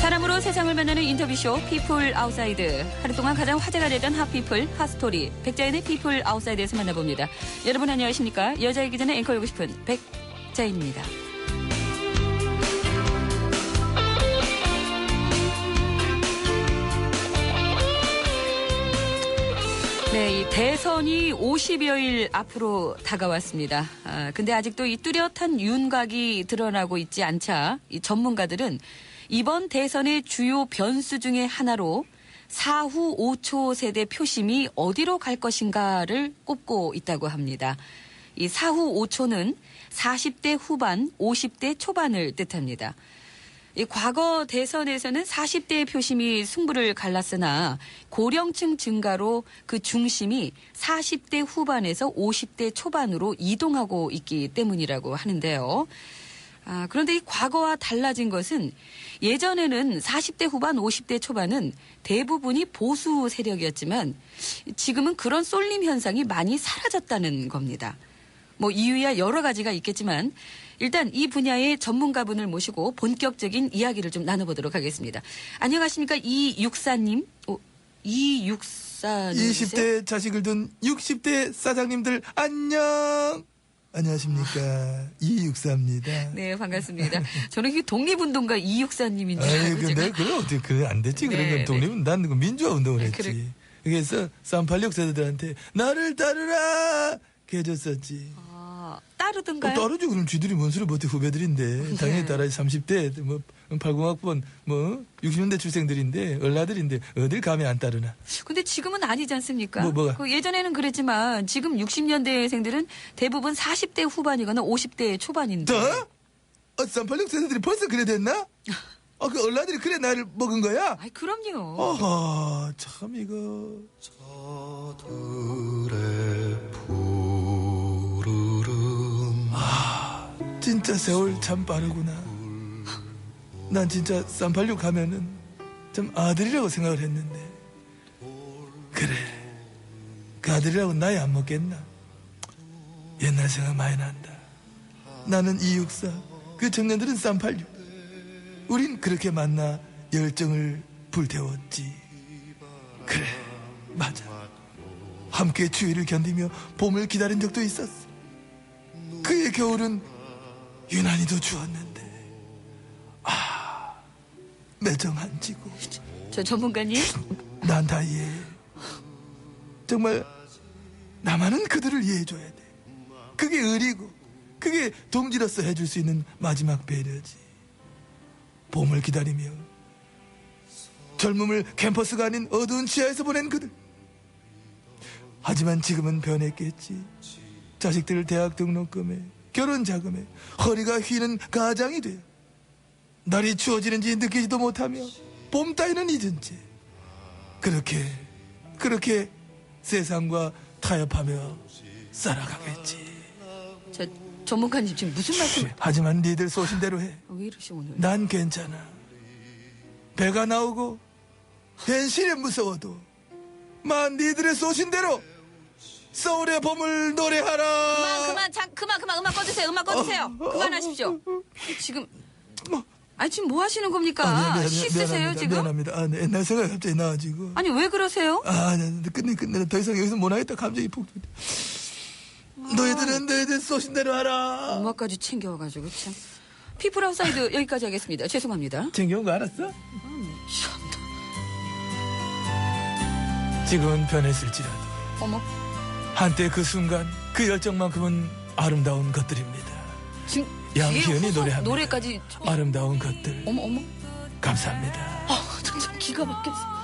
새로운 세상을 만나는 인터뷰쇼 피플 아웃사이드. 하루 동안 가장 화제가 되던 핫피플, 핫스토리. 백자연의 피플 아웃사이드에서 만나봅니다. 여러분 안녕하십니까? 여자이기 전에 앵커이고 싶은 백자연입니다. 네, 이 대선이 50여일 앞으로 다가왔습니다. 아, 근데 아직도 이 뚜렷한 윤곽이 드러나고 있지 않자 이 전문가들은 이번 대선의 주요 변수 중의 하나로 사후 5초 세대 표심이 어디로 갈 것인가를 꼽고 있다고 합니다. 이 사후 5초는 40대 후반, 50대 초반을 뜻합니다. 이 과거 대선에서는 40대의 표심이 승부를 갈랐으나 고령층 증가로 그 중심이 40대 후반에서 50대 초반으로 이동하고 있기 때문이라고 하는데요. 아, 그런데 이 과거와 달라진 것은 예전에는 40대 후반, 50대 초반은 대부분이 보수 세력이었지만 지금은 그런 쏠림 현상이 많이 사라졌다는 겁니다. 뭐 이유야 여러 가지가 있겠지만 일단 이 분야의 전문가분을 모시고 본격적인 이야기를 좀 나눠보도록 하겠습니다. 안녕하십니까 이육사님, 어, 이육사님. 20대 자식을 둔 60대 사장님들 안녕. 안녕하십니까 이육사입니다. 네 반갑습니다. 저는 이 독립운동가 이육사님인 줄 알고 근데 제가 그래 어떻게 그래 안 됐지 그런 네, 건 독립은 난 그거 민주화 운동을 네, 했지. 그래. 그래서 쌈팔육 세대들한테 나를 따르라 해줬었지. 아, 어, 따르든가요? 따르죠 그럼 쥐들이 뭔 소리 못해 후배들인데 당연히 따라지 30대 뭐 80학번 뭐 60년대 출생들인데 얼라들인데 어딜 감히 안 따르나. 근데 지금은 아니지 않습니까? 뭐, 뭐가? 그 예전에는 그랬지만 지금 60년대생들은 대부분 40대 후반이거나 50대 초반인데. 더? 어, 쌈팔육 세대들이 벌써 그래 됐나? 어, 그 얼라들이 그래 나를 먹은 거야? 아이 그럼요. 어허, 참 이거. 저들 진짜 세월 참 빠르구나. 난 진짜 쌈팔육 가면은 좀 아들이라고 생각을 했는데. 그래. 그 아들이라고 나이 안 먹겠나? 옛날 생각 많이 난다. 나는 이육사, 그 청년들은 쌈팔육. 우린 그렇게 만나 열정을 불태웠지. 그래, 맞아. 함께 추위를 견디며 봄을 기다린 적도 있었어. 그의 겨울은 유난히도 추웠는데. 아 매정 한 지고 저 전문가님. 난 다 이해해 정말 나만은 그들을 이해해줘야 돼. 그게 의리고 그게 동지로서 해줄 수 있는 마지막 배려지. 봄을 기다리며 젊음을 캠퍼스가 아닌 어두운 지하에서 보낸 그들. 하지만 지금은 변했겠지. 자식들 대학 등록금에 결혼 자금에 허리가 휘는 가장이 돼 날이 추워지는지 느끼지도 못하며 봄 따위는 잊은 채 그렇게 그렇게 세상과 타협하며 살아가겠지 저 전문가님 지금 무슨 말씀? 하지만 니들 소신대로 해 왜 이러시 오늘? 난 괜찮아. 배가 나오고 현실이 무서워도 만 니들의 소신대로 서울의 봄을 노래하라. 그만 그만 장, 그만 그만 음악 꺼주세요. 음악 꺼주세요. 그만하십시오. 지금 아 지금 뭐 하시는 겁니까? 아, 네, 네, 씻으세요. 지금? 미안합니다. 아, 네, 옛날 생각이 갑자기 나가지고. 아니 왜 그러세요? 아, 네, 네, 끝내 끝내 더 이상 여기서 못 하겠다. 감정이 폭. 너희들은 너희들 소신대로 하라. 음악까지 챙겨와가지고 참. 피플 아웃사이드 여기까지 하겠습니다. 죄송합니다. 챙겨온 거 알았어? 참, 지금은 변했을지라도 어머 한때 그 순간 그 열정만큼은 아름다운 것들입니다. 지금 양희은이 노래합니다. 노래까지 아름다운 것들 어머 어머 감사합니다. 아, 참 기가 막혔어.